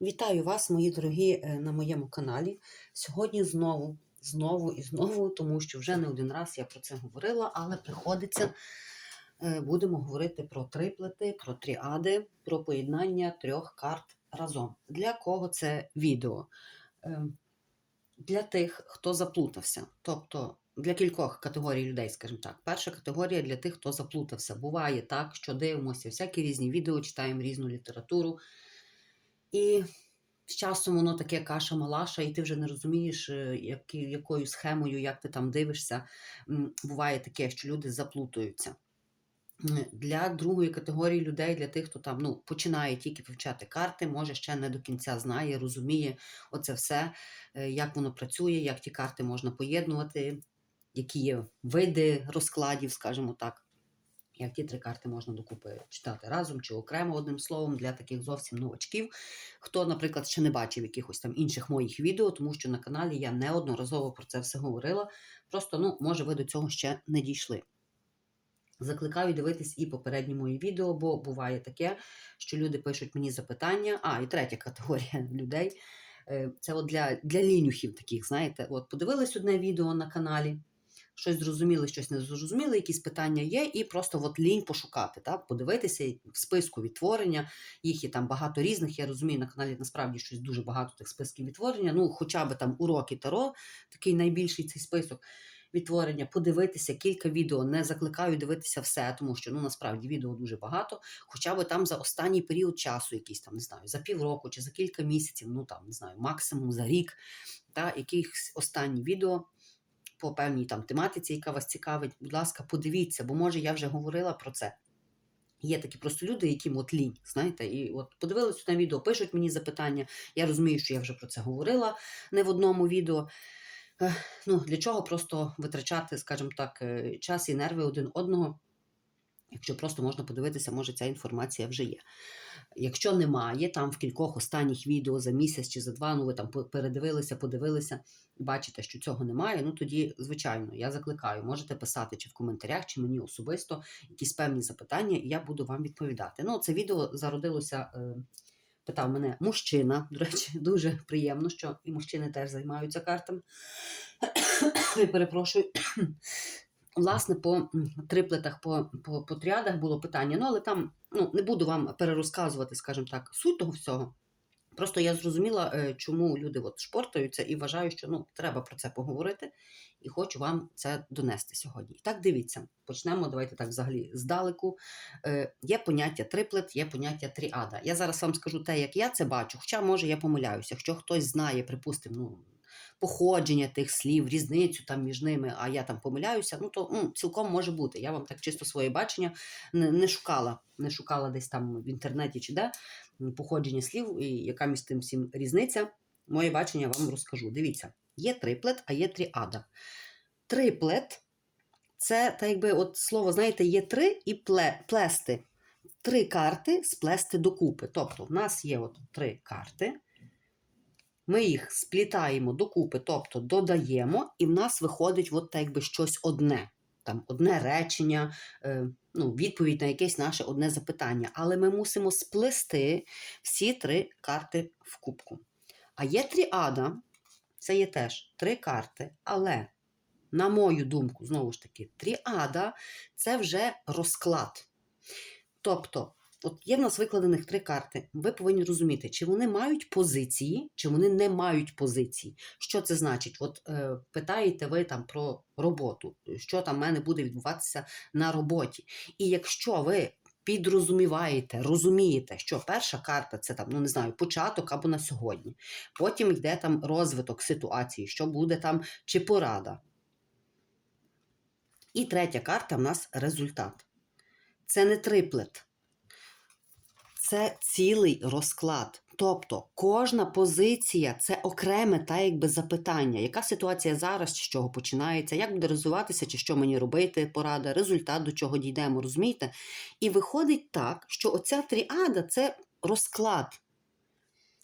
Вітаю вас, мої дорогі, е, на моєму каналі. Сьогодні знову, знову і знову, тому що вже не один раз я про це говорила, але приходиться. е, Будемо говорити про триплети, про тріади, про поєднання трьох карт разом. Для кого це відео? Е, Для тих, хто заплутався. Тобто для кількох категорій людей, скажімо так. Перша категорія для тих, хто заплутався. Буває так, що дивимося всякі різні відео, читаємо різну літературу. І з часом воно таке каша-малаша, і ти вже не розумієш, е, які, якою схемою, як ти там дивишся. Буває таке, що люди заплутуються. Для другої категорії людей, для тих, хто там ну, починає тільки вивчати карти, може ще не до кінця знає, розуміє оце все, е, як воно працює, як ті карти можна поєднувати, які є види розкладів, скажімо так. Як ті три карти можна докупи читати разом чи окремо одним словом для таких зовсім новачків, хто, наприклад, ще не бачив якихось там інших моїх відео, тому що на каналі я неодноразово про це все говорила. Просто, ну, може, ви до цього ще не дійшли. Закликаю дивитись і попередні мої відео, бо буває таке, що люди пишуть мені запитання. А, і третя категорія людей. е, Це от для, для лінюхів таких, знаєте, от подивились одне відео на каналі, щось зрозуміли, щось не зрозуміли, якісь питання є, і просто от лінь пошукати, так? подивитися в списку відтворення. Їх є там багато різних. Я розумію, на каналі насправді щось дуже багато тих списків відтворення. Ну, хоча б там уроки Таро, такий найбільший цей список відтворення, подивитися кілька відео. Не закликаю дивитися все, тому що ну насправді відео дуже багато. Хоча б там за останній період часу, якийсь там не знаю, за півроку чи за кілька місяців, ну там не знаю, максимум за рік, та якихось останні відео. По певній там тематиці, яка вас цікавить, будь ласка, подивіться, бо може я вже говорила про це. Є такі просто люди, яким от лінь, знаєте, і от подивилися на відео, пишуть мені запитання. Я розумію, що я вже про це говорила не в одному відео. Ну, для чого просто витрачати, скажімо так, е, час і нерви один одного, якщо просто можна подивитися, може ця інформація вже є. Якщо немає, там в кількох останніх відео за місяць чи за два, ну ви там передивилися, подивилися, бачите, що цього немає. Ну тоді, звичайно, я закликаю, можете писати чи в коментарях, чи мені особисто якісь певні запитання, і я буду вам відповідати. Ну, це відео зародилося. е, Питав мене мужчина, до речі, дуже приємно, що і мужчини теж займаються картами. Перепрошую. Власне, по триплетах, по, по, по тріадах було питання. Ну, але там ну, не буду вам перерозказувати, скажімо так, суть того всього. Просто я зрозуміла, е, чому люди от шпортаються і вважаю, що ну, треба про це поговорити, і хочу вам це донести сьогодні. Так, дивіться, почнемо. Давайте так взагалі здалеку. Е, Є поняття триплет, є поняття тріада. Я зараз вам скажу те, як я це бачу, хоча, може, я помиляюся. Якщо хтось знає, припустимо, ну, походження тих слів, різницю там між ними, а я там помиляюся, ну то м, цілком може бути. Я вам так чисто своє бачення не, не шукала, не шукала десь там в інтернеті чи де походження слів, і яка між тим всім різниця. Моє бачення вам розкажу. Дивіться, є триплет, а є тріада. Триплет це так якби от слово, знаєте, є три і пле, плести. Три карти сплести докупи. Тобто, в нас є от три карти. Ми їх сплітаємо докупи, тобто додаємо, і в нас виходить от так якби щось одне. Там одне речення, е, ну, відповідь на якесь наше одне запитання. Але ми мусимо сплести всі три карти в кубку. А є тріада, це є теж три карти, але, на мою думку, знову ж таки, тріада це вже розклад. Тобто, от є в нас викладених три карти. Ви повинні розуміти, чи вони мають позиції, чи вони не мають позиції. Що це значить? От е, питаєте ви там про роботу, що там в мене буде відбуватися на роботі. І якщо ви підрозуміваєте, розумієте, що перша карта це там, ну не знаю, початок або на сьогодні. Потім йде там розвиток ситуації, що буде там, чи порада. І третя карта в нас результат. Це не триплет, це цілий розклад. Тобто кожна позиція це окреме та якби запитання, яка ситуація зараз, з чого починається, як буде розвиватися, чи що мені робити, порада, результат, до чого дійдемо, розумієте? І виходить так, що оця тріада це розклад.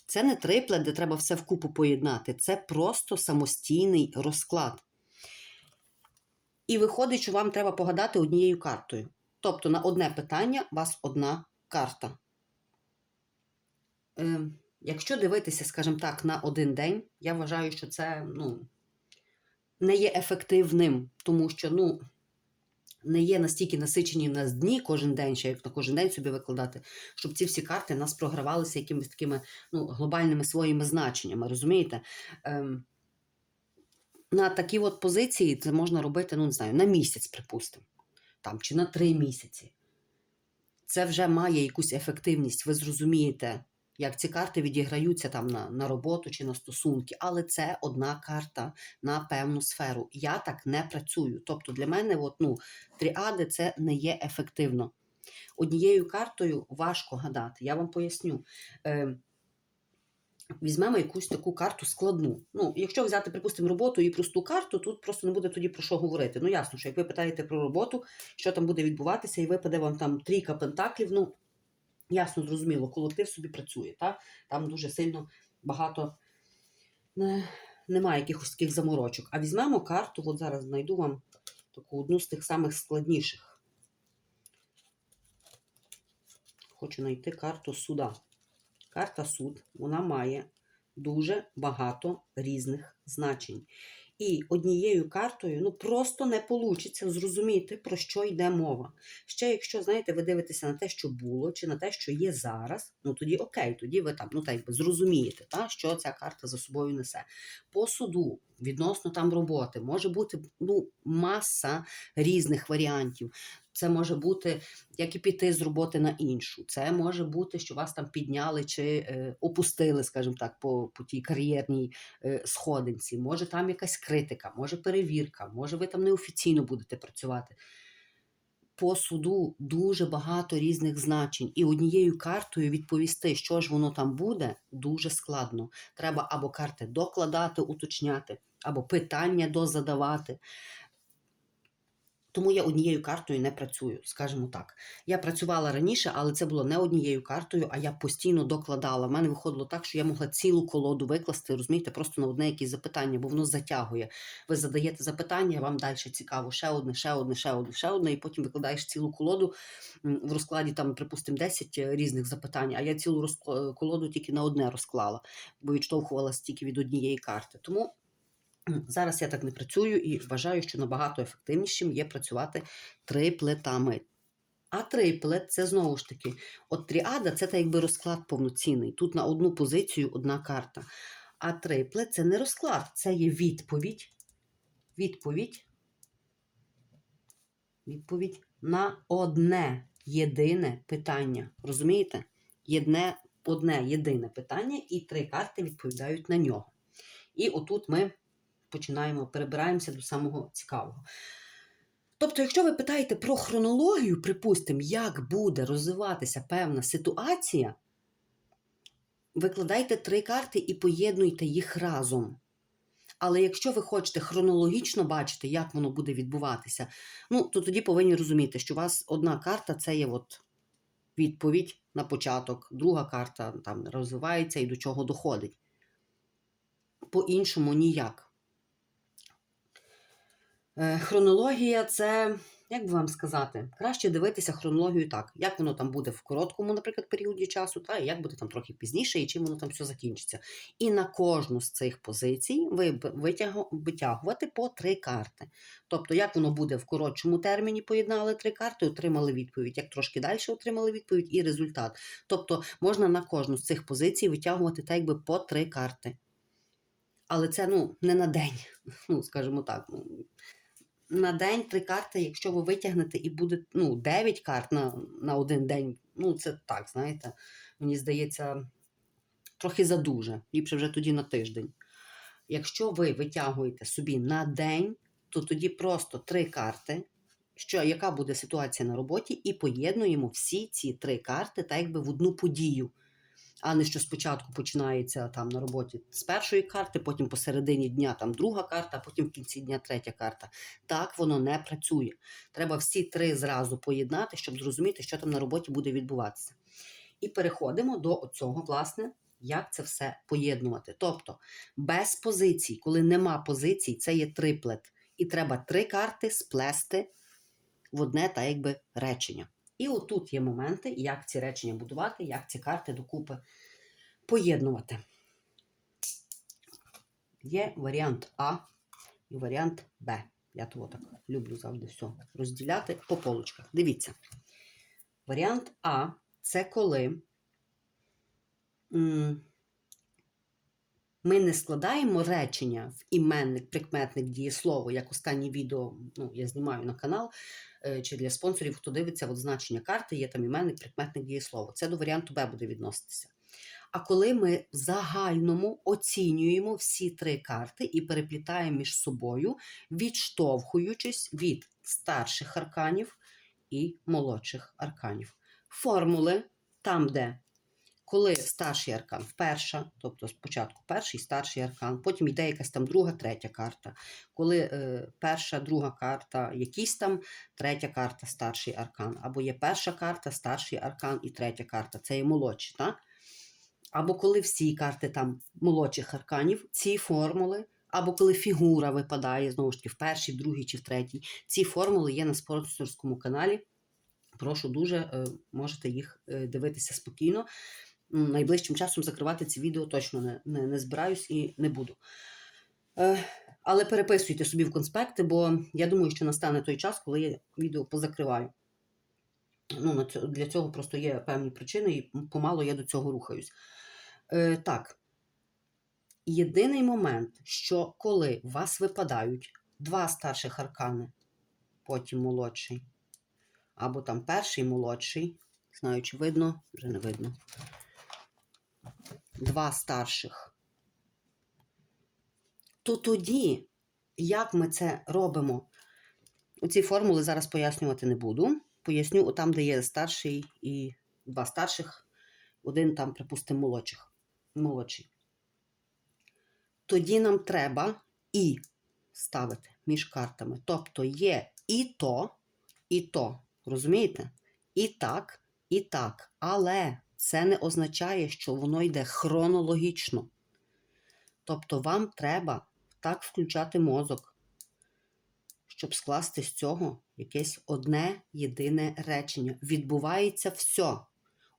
Це не триплет, де треба все вкупу поєднати. Це просто самостійний розклад. І виходить, що вам треба погадати однією картою. Тобто на одне питання у вас одна карта. Е, якщо дивитися, скажімо так, на один день, я вважаю, що це ну, не є ефективним, тому що ну, не є настільки насичені в нас дні кожен день, ще як на кожен день собі викладати, щоб ці всі карти нас програвалися якимись такими ну, глобальними своїми значеннями. Розумієте? Ем, на такі от позиції це можна робити, ну не знаю, на місяць, припустимо, там, чи на три місяці. Це вже має якусь ефективність, ви зрозумієте, як ці карти відіграються там на, на роботу чи на стосунки, але це одна карта на певну сферу. Я так не працюю. Тобто для мене от, ну, тріади це не є ефективно. Однією картою важко гадати, я вам поясню. Е, Візьмемо якусь таку карту складну. Ну, якщо взяти, припустимо, роботу і просту карту, тут просто не буде тоді про що говорити. Ну, ясно, що як ви питаєте про роботу, що там буде відбуватися, і випаде вам там трійка пентаклів, ну, ясно, зрозуміло, колектив собі працює. Та? Там дуже сильно багато не, немає якихось таких заморочок. А візьмемо карту, от зараз знайду вам таку одну з тих самих складніших. Хочу знайти карту суда. Карта суд вона має дуже багато різних значень. І однією картою ну просто не вийде зрозуміти, про що йде мова. Ще якщо, знаєте, ви дивитеся на те, що було, чи на те, що є зараз, ну тоді окей, тоді ви там ну так би зрозумієте, та, що ця карта за собою несе. По суду, відносно там роботи, може бути ну, маса різних варіантів. Це може бути як і піти з роботи на іншу. Це може бути, що вас там підняли чи е, опустили, скажімо так, по, по тій кар'єрній е, сходинці. Може там якась критика, може перевірка, може ви там неофіційно будете працювати. По суду дуже багато різних значень, і однією картою відповісти, що ж воно там буде, дуже складно. Треба або карти докладати, уточняти, або питання дозадавати. Тому я однією картою не працюю, скажімо так. Я працювала раніше, але це було не однією картою, а я постійно докладала. У мене виходило так, що я могла цілу колоду викласти, розумієте, просто на одне якесь запитання, бо воно затягує. Ви задаєте запитання, вам далі цікаво, ще одне, ще одне, ще одне, ще одне, і потім викладаєш цілу колоду в розкладі, там, припустимо, 10 різних запитань, а я цілу колоду тільки на одне розклала, бо відштовхувалася тільки від однієї карти. Тому. Зараз я так не працюю і вважаю, що набагато ефективнішим є працювати триплетами. А триплет це знову ж таки, от тріада це так якби розклад повноцінний. Тут на одну позицію одна карта. А триплет це не розклад, це є відповідь. Відповідь. Відповідь на одне єдине питання. Розумієте? Єдне, одне єдине питання, і три карти відповідають на нього. І отут ми починаємо, перебираємося до самого цікавого. Тобто, якщо ви питаєте про хронологію, припустимо, як буде розвиватися певна ситуація, викладайте три карти і поєднуйте їх разом. Але якщо ви хочете хронологічно бачити, як воно буде відбуватися, ну, то тоді повинні розуміти, що у вас одна карта це є от відповідь на початок, друга карта там розвивається і до чого доходить. По-іншому ніяк. Е, Хронологія це, як би вам сказати, краще дивитися хронологію так, як воно там буде в короткому, наприклад, періоді часу, та як буде там трохи пізніше, і чим воно там все закінчиться. І на кожну з цих позицій ви витягувати по три карти. Тобто, як воно буде в коротшому терміні, поєднали три карти, отримали відповідь, як трошки далі отримали відповідь і результат. Тобто можна на кожну з цих позицій витягувати так, якби по три карти. Але це ну, не на день, ну, скажімо так. На день три карти, якщо ви витягнете і буде ну, 9 карт на, на один день, ну це так, знаєте, мені здається, трохи задуже. Ліпше вже тоді на тиждень. Якщо ви витягуєте собі на день, то тоді просто три карти, що, яка буде ситуація на роботі, і поєднуємо всі ці три карти так якби в одну подію. А не що спочатку починається там на роботі з першої карти, потім посередині дня там друга карта, а потім в кінці дня третя карта. Так воно не працює. Треба всі три зразу поєднати, щоб зрозуміти, що там на роботі буде відбуватися. І переходимо до цього, власне, як це все поєднувати. Тобто, без позицій, коли нема позицій, це є триплет. І треба три карти сплести в одне та якби речення. І отут є моменти, як ці речення будувати, як ці карти докупи поєднувати. Є варіант А і варіант Б. Я того так люблю завжди все розділяти по полочках. Дивіться. Варіант А це коли ми не складаємо речення в іменник, прикметник, дієслово, як останнє відео ну, я знімаю на канал, е, чи для спонсорів, хто дивиться, от значення карти, є там іменник, прикметник, дієслово. Це до варіанту Б буде відноситися. А коли ми в загальному оцінюємо всі три карти і переплітаємо між собою, відштовхуючись від старших арканів і молодших арканів. Формули там, де коли старший аркан вперша, тобто спочатку перший старший аркан, потім йде якась там друга, третя карта. Коли е, перша, друга карта, якийсь там третя карта, старший аркан. Або є перша карта, старший аркан і третя карта. Це є молодші, так? Або коли всі карти там молодших арканів, ці формули, або коли фігура випадає знову ж таки в першій, в другій чи в третій. Ці формули є на спонсорському каналі. Прошу дуже, е, можете їх е, дивитися спокійно. Найближчим часом закривати ці відео точно не, не, не збираюсь і не буду. Е, Але переписуйте собі в конспекти, бо я думаю, що настане той час, коли я відео позакриваю. Ну, для цього просто є певні причини, і помало я до цього рухаюсь. Е, так. Єдиний момент, що коли у вас випадають два старших аркани, потім молодший, або там перший молодший, знаю, чи видно, вже не видно. Два старших. То тоді, як ми це робимо? Ці формули зараз пояснювати не буду. Поясню там, де є старший і два старших, один там, припустимо, молодших. молодший. Тоді нам треба і ставити між картами. Тобто є і то, і то. Розумієте? І так, і так. Але це не означає, що воно йде хронологічно. Тобто вам треба так включати мозок, щоб скласти з цього якесь одне єдине речення. Відбувається все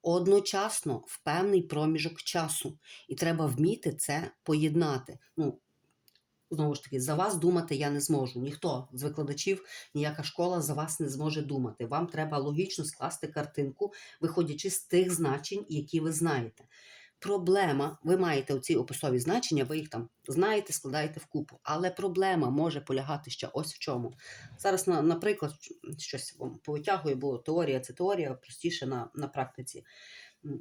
одночасно в певний проміжок часу. І треба вміти це поєднати. Ну, знову ж таки, за вас думати я не зможу. Ніхто з викладачів, ніяка школа за вас не зможе думати. Вам треба логічно скласти картинку, виходячи з тих значень, які ви знаєте. Проблема, ви маєте оці описові значення, ви їх там знаєте, складаєте вкупу. Але проблема може полягати ще ось в чому. Зараз, наприклад, щось вам повитягую, бо теорія це теорія, простіше на, на практиці.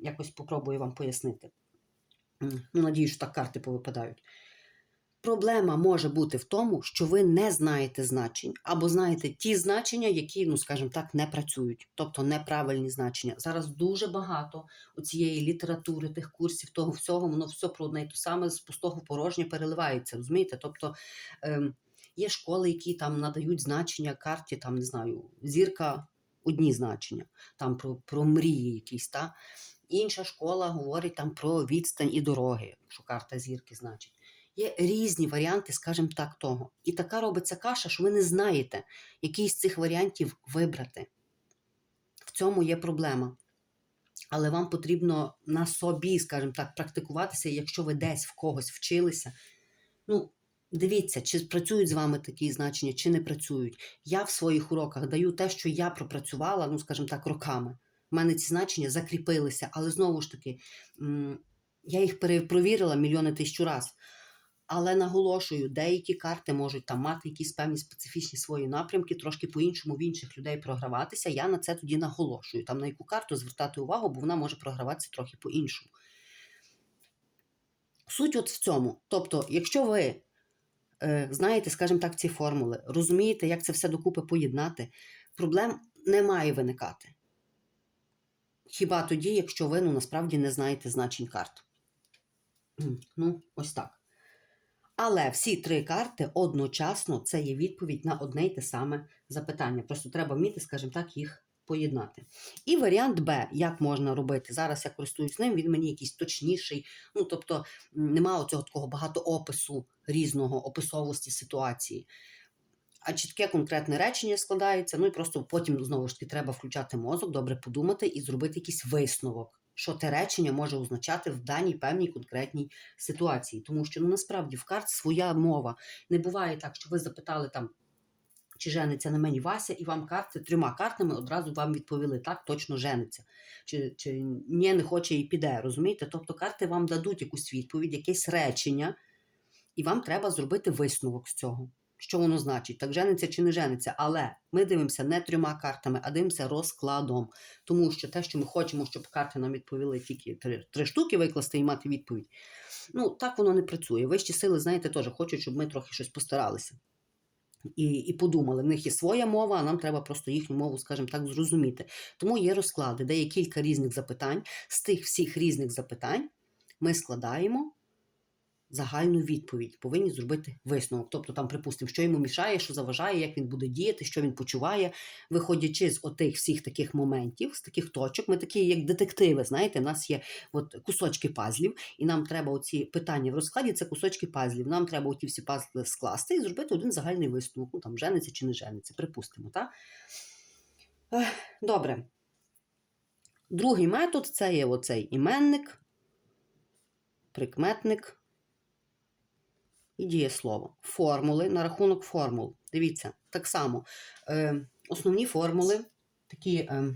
Якось попробую вам пояснити. Ну, надіюсь, що так карти повипадають. Проблема може бути в тому, що ви не знаєте значень, або знаєте ті значення, які, ну скажімо так, не працюють, тобто неправильні значення. Зараз дуже багато у цієї літератури, тих курсів, того всього, воно все про одне і те саме з пустого в порожнє переливається. Розумієте? Тобто ем, є школи, які там надають значення карті, там не знаю, зірка одні значення, там про, про мрії якісь. Та? Інша школа говорить там про відстань і дороги, що карта зірки значить. Є різні варіанти, скажімо так, того. І така робиться каша, що ви не знаєте, який з цих варіантів вибрати. В цьому є проблема. Але вам потрібно на собі, скажімо так, практикуватися, якщо ви десь в когось вчилися. Ну, дивіться, чи працюють з вами такі значення, чи не працюють. Я в своїх уроках даю те, що я пропрацювала, ну, скажімо так, роками. У мене ці значення закріпилися, але знову ж таки, я їх перепровірила мільйони тисячу разів. Але наголошую, деякі карти можуть там мати якісь певні специфічні свої напрямки, трошки по-іншому в інших людей програватися. Я на це тоді наголошую. Там на яку карту звертати увагу, бо вона може програватися трохи по-іншому. Суть от в цьому. Тобто, якщо ви е, знаєте, скажімо так, ці формули, розумієте, як це все докупи поєднати, проблем не має виникати. Хіба тоді, якщо ви ну, насправді не знаєте значень карт. Ну, ось так. Але всі три карти одночасно це є відповідь на одне й те саме запитання. Просто треба вміти, скажімо так, їх поєднати. І варіант Б, як можна робити. Зараз я користуюсь ним, він мені якийсь точніший. Ну, тобто, немає цього такого багато опису різного, описовості ситуації. А чітке конкретне речення складається, ну і просто потім знову ж таки треба включати мозок, добре подумати і зробити якийсь висновок, що те речення може означати в даній певній конкретній ситуації. Тому що ну насправді в карт своя мова. Не буває так, що ви запитали там. Чи жениться на мені Вася, і вам карти трьома картами одразу вам відповіли так, точно жениться. Чи, чи ні, не хоче і піде, розумієте? Тобто карти вам дадуть якусь відповідь, якесь речення, і вам треба зробити висновок з цього. Що воно значить? Так жениться чи не жениться. Але ми дивимося не трьома картами, а дивимося розкладом. Тому що те, що ми хочемо, щоб карти нам відповіли тільки три, три штуки викласти і мати відповідь. Ну, так воно не працює. Вищі сили, знаєте, теж хочуть, щоб ми трохи щось постаралися. І і подумали, в них є своя мова, а нам треба просто їхню мову, скажімо так, зрозуміти. Тому є розклади, де є кілька різних запитань. З тих всіх різних запитань ми складаємо загальну відповідь, повинні зробити висновок. Тобто, там, припустимо, що йому мішає, що заважає, як він буде діяти, що він почуває. Виходячи з отих всіх таких моментів, з таких точок, ми такі, як детективи, знаєте, у нас є от кусочки пазлів, і нам треба оці питання в розкладі, це кусочки пазлів. Нам треба оті всі пазли скласти і зробити один загальний висновок. Ну там жениться чи не жениться, припустимо, так? Добре. Другий метод це є оцей іменник, прикметник і дієслово. Формули на рахунок формул. Дивіться, так само. Е, Основні формули, такі е,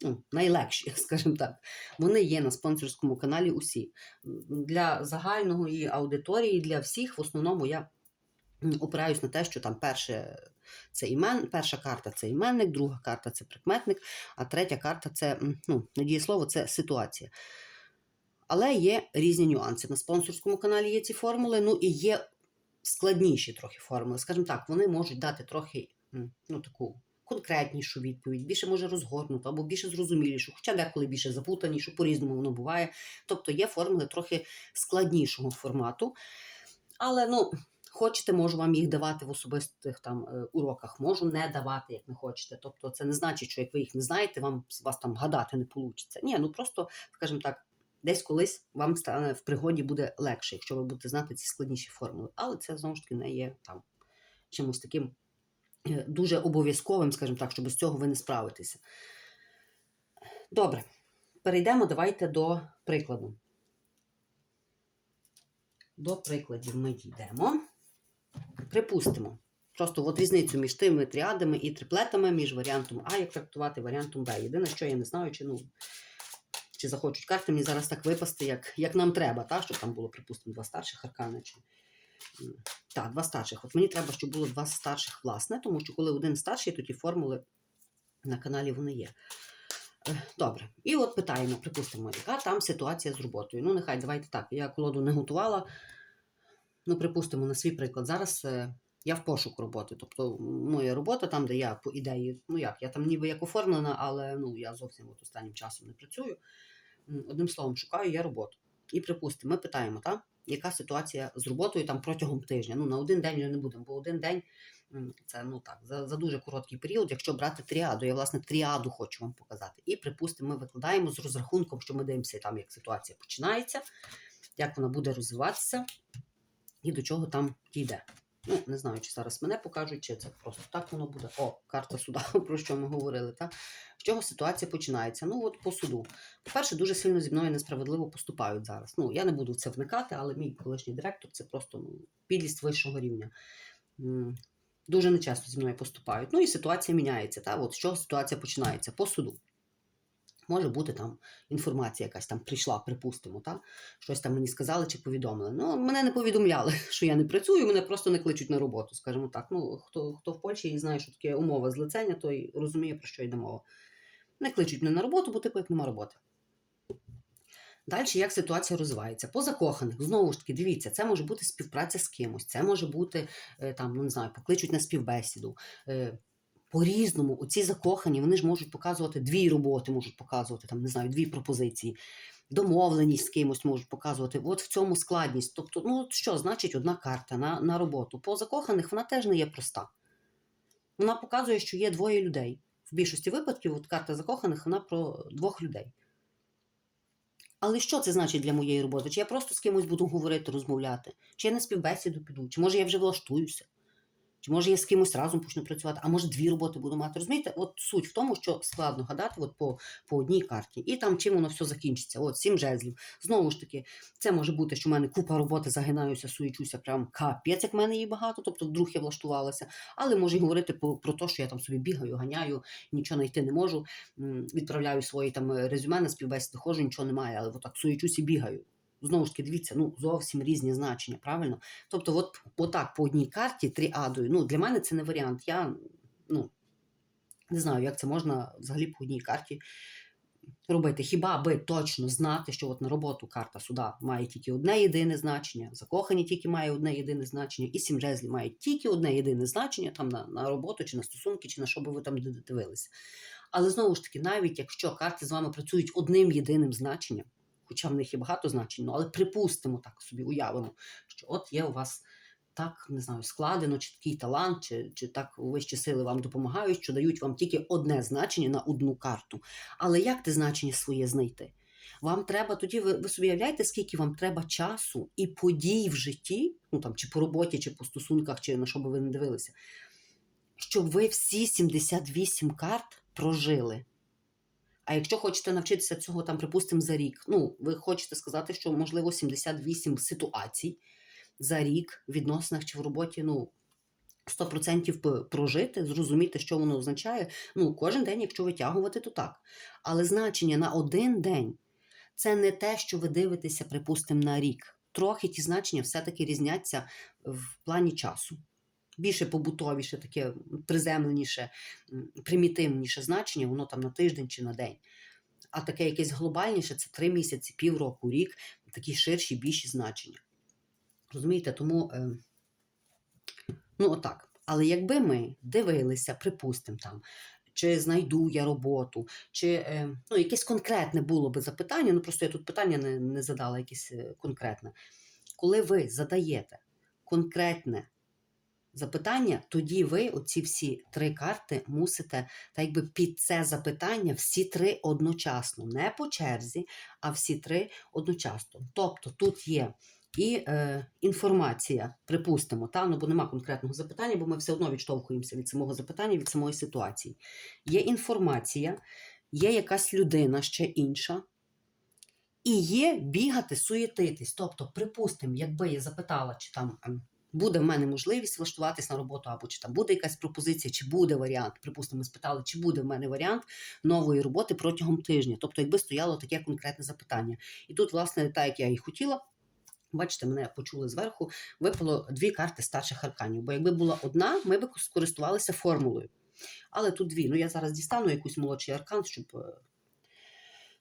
ну, найлегші, скажімо так, вони є на спонсорському каналі усі. Для загальної аудиторії, для всіх, в основному я опираюсь на те, що там перше. Це імен, перша карта це іменник, друга карта це прикметник, а третя карта це ну, дієслово, це ситуація. Але є різні нюанси. На спонсорському каналі є ці формули, ну і є складніші трохи формули. Скажімо так, вони можуть дати трохи ну, таку конкретнішу відповідь, більше може розгорнуту або більше зрозумілішу, хоча деколи більше запутанішу, по-різному воно буває. Тобто є формули трохи складнішого формату. Але ну. Хочете, можу вам їх давати в особистих там е, уроках, можу не давати, як не хочете. Тобто, це не значить, що як ви їх не знаєте, вам вас там гадати не вийде. Ні, ну просто, скажімо так, десь колись вам стане в пригоді буде легше, якщо ви будете знати ці складніші формули. Але це знову ж таки не є там чимось таким е, дуже обов'язковим, скажімо так, що без цього ви не справитеся. Добре, перейдемо давайте до прикладу. До прикладів ми дійдемо. Припустимо. Просто от різницю між тими тріадами і триплетами, між варіантом А, як трактувати варіантом Б. Єдине, що я не знаю, чи ну, чи захочуть карти мені зараз так випасти, як як нам треба, та? щоб там було, припустимо, два старших аркани. Чи... Так, два старших. От мені треба, щоб було два старших, власне, тому що коли один старший, то ті формули на каналі вони є. Е, Добре. І от питаємо, припустимо, яка там ситуація з роботою. Ну, нехай давайте так. Я колоду не готувала. Ну, припустимо, на свій приклад. Зараз е, я в пошуку роботи. Тобто, моя робота там, де я по ідеї, ну як, я там ніби як оформлена, але ну, я зовсім от останнім часом не працюю. Одним словом, шукаю я роботу. І припустимо, ми питаємо, та, яка ситуація з роботою там протягом тижня. Ну, на один день вже не будемо, бо один день це ну так, за, за дуже короткий період, якщо брати тріаду. Я, власне, тріаду хочу вам показати. І припустимо, ми викладаємо з розрахунком, що ми дивимося там, як ситуація починається, як вона буде розвиватися і до чого там дійде. Ну, не знаю, чи зараз мене покажуть, чи це просто так воно буде. О, карта суда, про що ми говорили. Та? З чого ситуація починається? Ну, от по суду. По-перше, дуже сильно зі мною несправедливо поступають зараз. Ну, я не буду в це вникати, але мій колишній директор це просто ну, підлість вищого рівня. Дуже нечесно зі мною поступають. Ну і ситуація міняється. Та? От з чого ситуація починається? По суду. Може бути там інформація якась там прийшла, припустимо, та? щось там мені сказали чи повідомили. Ну, мене не повідомляли, що я не працюю, мене просто не кличуть на роботу, скажімо так. Ну, хто, хто в Польщі і знає, що таке умова злицення, той розуміє, про що йде мова. Не кличуть мене на роботу, бо типу як нема роботи. Далі, як ситуація розвивається? По закоханих, знову ж таки, дивіться, це може бути співпраця з кимось, це може бути е, там, ну не знаю, покличуть на співбесіду. Е, По-різному, оці закохані, вони ж можуть показувати дві роботи, можуть показувати, там, не знаю, дві пропозиції, домовленість з кимось можуть показувати. От в цьому складність. Тобто, ну що значить одна карта на, на роботу? По закоханих вона теж не є проста. Вона показує, що є двоє людей. В більшості випадків, от карта закоханих, вона про двох людей. Але що це значить для моєї роботи? Чи я просто з кимось буду говорити, розмовляти? Чи я на співбесіду піду? Чи може я вже влаштуюся? Чи може я з кимось разом почну працювати, а може дві роботи буду мати. Розумієте, от суть в тому, що складно гадати от по, по одній карті. І там чим воно все закінчиться. От сім жезлів. Знову ж таки, це може бути, що в мене купа роботи, загинаюся, суєчуся, прям капець, як в мене її багато, тобто вдруг я влаштувалася. Але може й говорити по, про те, що я там собі бігаю, ганяю, нічого знайти не можу. Відправляю свої там резюме на співбесіди, ходжу, нічого немає, але отак суєчусь і бігаю. Знову ж таки, дивіться, ну зовсім різні значення, правильно? Тобто, от отак по одній карті тріадою. Ну, для мене це не варіант. Я ну, не знаю, як це можна взагалі по одній карті робити. Хіба би точно знати, що от на роботу карта суда має тільки одне єдине значення, закохані тільки має одне єдине значення, і сім жезлів має тільки одне єдине значення там на, на роботу, чи на стосунки, чи на що би ви там дивилися. Але знову ж таки, навіть якщо карти з вами працюють одним єдиним значенням, хоча в них є багато значень, ну, але припустимо так собі, уявимо, що от є у вас так не знаю, складено, чи такий талант, чи, чи так вищі сили вам допомагають, що дають вам тільки одне значення на одну карту. Але як те значення своє знайти? Вам треба тоді, ви, ви собі уявляєте, скільки вам треба часу і подій в житті, ну там чи по роботі, чи по стосунках, чи на що би ви не дивилися, щоб ви всі 78 карт прожили. А якщо хочете навчитися цього, там, припустимо, за рік, ну, ви хочете сказати, що можливо 78 ситуацій за рік в відносинах чи в роботі, ну. 100% прожити, зрозуміти, що воно означає. Ну, кожен день, якщо витягувати, то так. Але значення на один день це не те, що ви дивитеся, припустимо, на рік. Трохи ті значення все-таки різняться в плані часу. Більше побутовіше, таке приземленіше, примітивніше значення, воно там на тиждень чи на день. А таке якесь глобальніше це три місяці, півроку, рік, такі ширші, більші значення. Розумієте, тому. Е, Ну, отак. Але якби ми дивилися, припустимо, там, чи знайду я роботу, чи е, ну, якесь конкретне було би запитання, ну просто я тут питання не, не задала, якесь е, конкретне. Коли ви задаєте конкретне запитання, тоді ви оці всі три карти мусите так якби під це запитання всі три одночасно, не по черзі, а всі три одночасно. Тобто тут є і е, інформація, припустимо, та? ну, бо нема конкретного запитання, бо ми все одно відштовхуємося від самого запитання, від самої ситуації. Є інформація, є якась людина ще інша, і є бігати, суєтитись. Тобто, припустимо, якби я запитала, чи там ем, буде в мене можливість влаштуватись на роботу, або чи там буде якась пропозиція, чи буде варіант. Припустимо, ми спитали, чи буде в мене варіант нової роботи протягом тижня. Тобто, якби стояло таке конкретне запитання. І тут, власне, так як я і хотіла. Бачите, мене почули зверху, випало дві карти старших арканів. Бо якби була одна, ми б скористувалися формулою. Але тут дві. Ну, я зараз дістану якийсь молодший аркан, щоб е,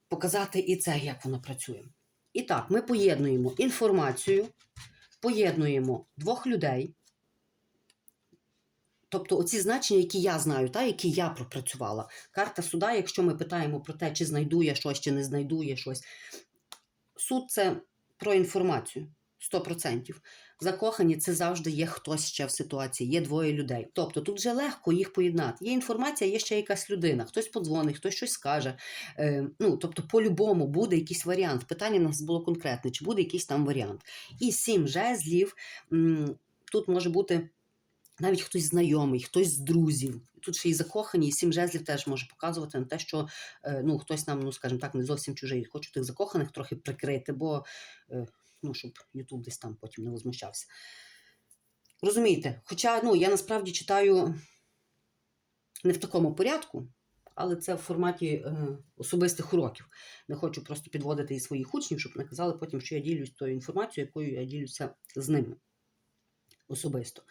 показати і це, як воно працює. І так, ми поєднуємо інформацію, поєднуємо двох людей. Тобто оці значення, які я знаю, та, які я пропрацювала. Карта суда, якщо ми питаємо про те, чи знайду я щось, чи не знайду я щось. Суд це про інформацію 100%. Закохані це завжди є хтось ще в ситуації, є двоє людей. Тобто тут вже легко їх поєднати. Є інформація, є ще якась людина, хтось подзвонить, хтось щось скаже. Е, ну, тобто, по-любому буде якийсь варіант. Питання у нас було конкретне, чи буде якийсь там варіант. І сім жезлів тут може бути. Навіть хтось знайомий, хтось з друзів. Тут ще й закохані, і сім жезлів теж може показувати на те, що е, ну, хтось нам, ну скажімо так, не зовсім чужий. Хочу тих закоханих трохи прикрити, бо е, ну, щоб Ютуб десь там потім не возмущався. Розумієте? Хоча ну, я насправді читаю не в такому порядку, але це в форматі е, особистих уроків. Не хочу просто підводити і своїх учнів, щоб не казали потім, що я ділюсь тою інформацією, якою я ділюся з ними особисто.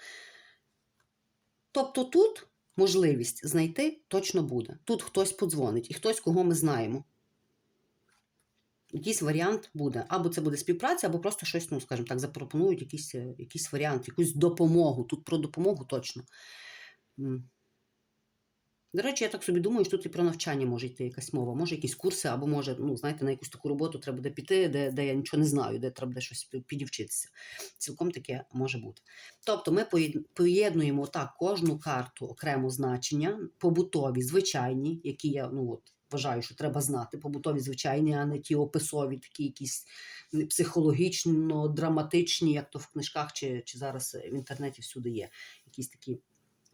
Тобто тут можливість знайти точно буде. Тут хтось подзвонить і хтось, кого ми знаємо. Якийсь варіант буде. Або це буде співпраця, або просто щось, ну, скажімо так, запропонують якийсь, е, якийсь варіант, якусь допомогу. Тут про допомогу точно. До речі, я так собі думаю, що тут і про навчання може йти якась мова. Може, якісь курси, або може, ну, знаєте, на якусь таку роботу треба буде піти, де, де я нічого не знаю, де треба буде щось пі- підівчитися. Цілком таке може бути. Тобто ми поєднуємо так кожну карту окремо значення, побутові, звичайні, які я ну, от, вважаю, що треба знати. Побутові, звичайні, а не ті описові, такі якісь психологічно, драматичні, як то в книжках чи, чи зараз в інтернеті всюди є. якісь такі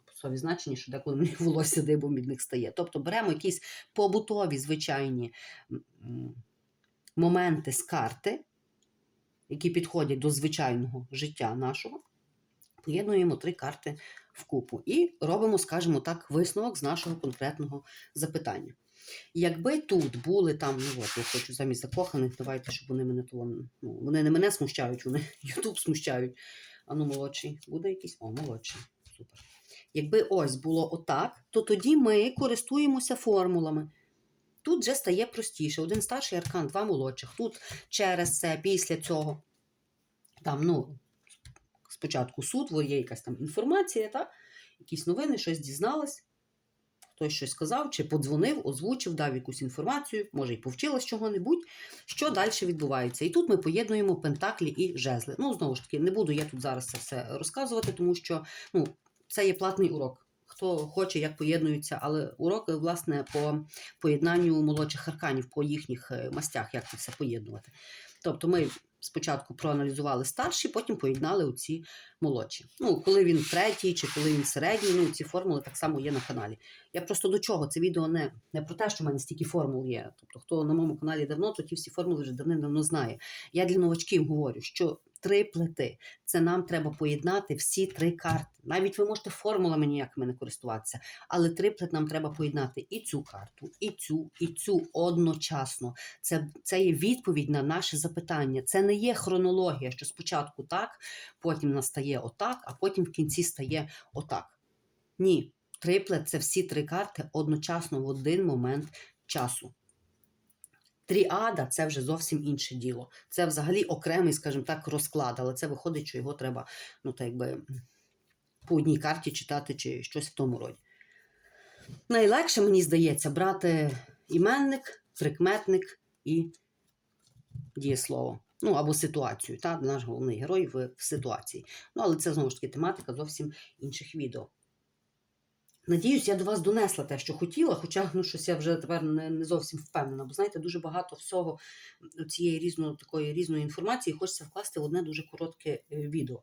посові значення, що деколи мені волосся дибом від них стає. Тобто беремо якісь побутові звичайні моменти з карти, які підходять до звичайного життя нашого, поєднуємо три карти вкупу і робимо, скажімо так, висновок з нашого конкретного запитання. Якби тут були там, ну от я хочу замість закоханих, давайте, щоб вони мене то ну, вони не мене смущають, вони Ютуб смущають. А ну, молодший, буде якийсь? О, молодший. Супер. Якби ось було отак, то тоді ми користуємося формулами. Тут вже стає простіше. Один старший аркан, два молодших. Тут через це, після цього, там, ну, спочатку суд, є якась там інформація, та? якісь новини, щось дізналась, хтось щось сказав, чи подзвонив, озвучив, дав якусь інформацію, може і повчилась чого-небудь, що далі відбувається. І тут ми поєднуємо пентаклі і жезли. Ну, знову ж таки, не буду я тут зараз це все розказувати, тому що ну, це є платний урок. Хто хоче, як поєднуються, але урок, власне, по поєднанню молодших арканів, по їхніх е, мастях, як це все поєднувати. Тобто ми спочатку проаналізували старші, потім поєднали у ці молодші. Ну, коли він третій чи коли він середній, ну ці формули так само є на каналі. Я просто до чого це відео не, не про те, що в мене стільки формул є. Тобто, хто на моєму каналі давно, то ті всі формули вже давним-давно знає. Я для новачків говорю, що три плити це нам треба поєднати всі три карти. Навіть ви можете формулами ніякими не користуватися, але триплет нам треба поєднати і цю карту, і цю, і цю одночасно. Це, це є відповідь на наше запитання. Це не є хронологія, що спочатку так, потім настає отак, а потім в кінці стає отак. Ні, триплет це всі три карти одночасно в один момент часу. Тріада це вже зовсім інше діло. Це взагалі окремий, скажімо так, розклад, але це виходить, що його треба, ну так якби по одній карті читати чи щось в тому роді. Найлегше, мені здається, брати іменник, прикметник і дієслово. Ну, або ситуацію. Та? Наш головний герой в, в ситуації. Ну, але це знову ж таки тематика зовсім інших відео. Надіюсь, я до вас донесла те, що хотіла, хоча ну, щось я вже тепер не, не зовсім впевнена. Бо знаєте, дуже багато всього цієї різної такої різної інформації хочеться вкласти в одне дуже коротке е, відео.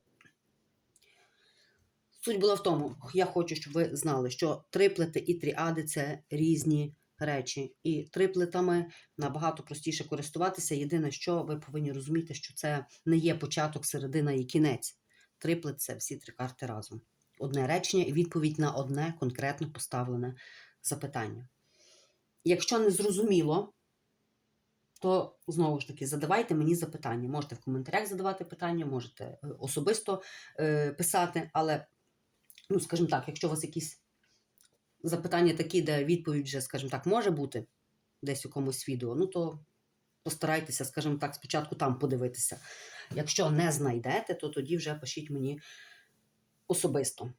Суть була в тому, я хочу, щоб ви знали, що триплети і тріади це різні речі. І триплетами набагато простіше користуватися. Єдине, що ви повинні розуміти, що це не є початок, середина і кінець. Триплет це всі три карти разом. Одне речення і відповідь на одне конкретно поставлене запитання. Якщо не зрозуміло, то знову ж таки задавайте мені запитання. Можете в коментарях задавати питання, можете е, особисто е, писати, але, ну, скажімо так, якщо у вас якісь запитання такі, де відповідь вже, скажімо так, може бути десь у комусь відео, ну то постарайтеся, скажімо так, спочатку там подивитися. Якщо не знайдете, то тоді вже пишіть мені особисто.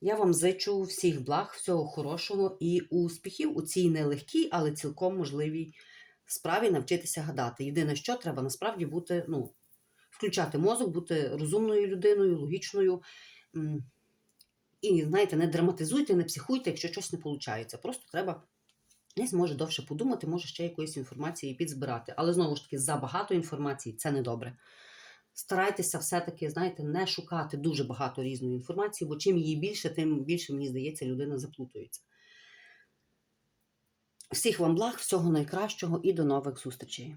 Я вам зичу всіх благ, всього хорошого і успіхів у цій нелегкій, але цілком можливій справі навчитися гадати. Єдине, що треба насправді бути, ну, включати мозок, бути розумною людиною, логічною. І, знаєте, не драматизуйте, не психуйте, якщо щось не виходить. Просто треба десь може довше подумати, може ще якоїсь інформації підзбирати. Але знову ж таки, забагато інформації це недобре. Старайтеся все-таки, знаєте, не шукати дуже багато різної інформації, бо чим її більше, тим більше, мені здається, людина заплутується. Всіх вам благ, всього найкращого і до нових зустрічей!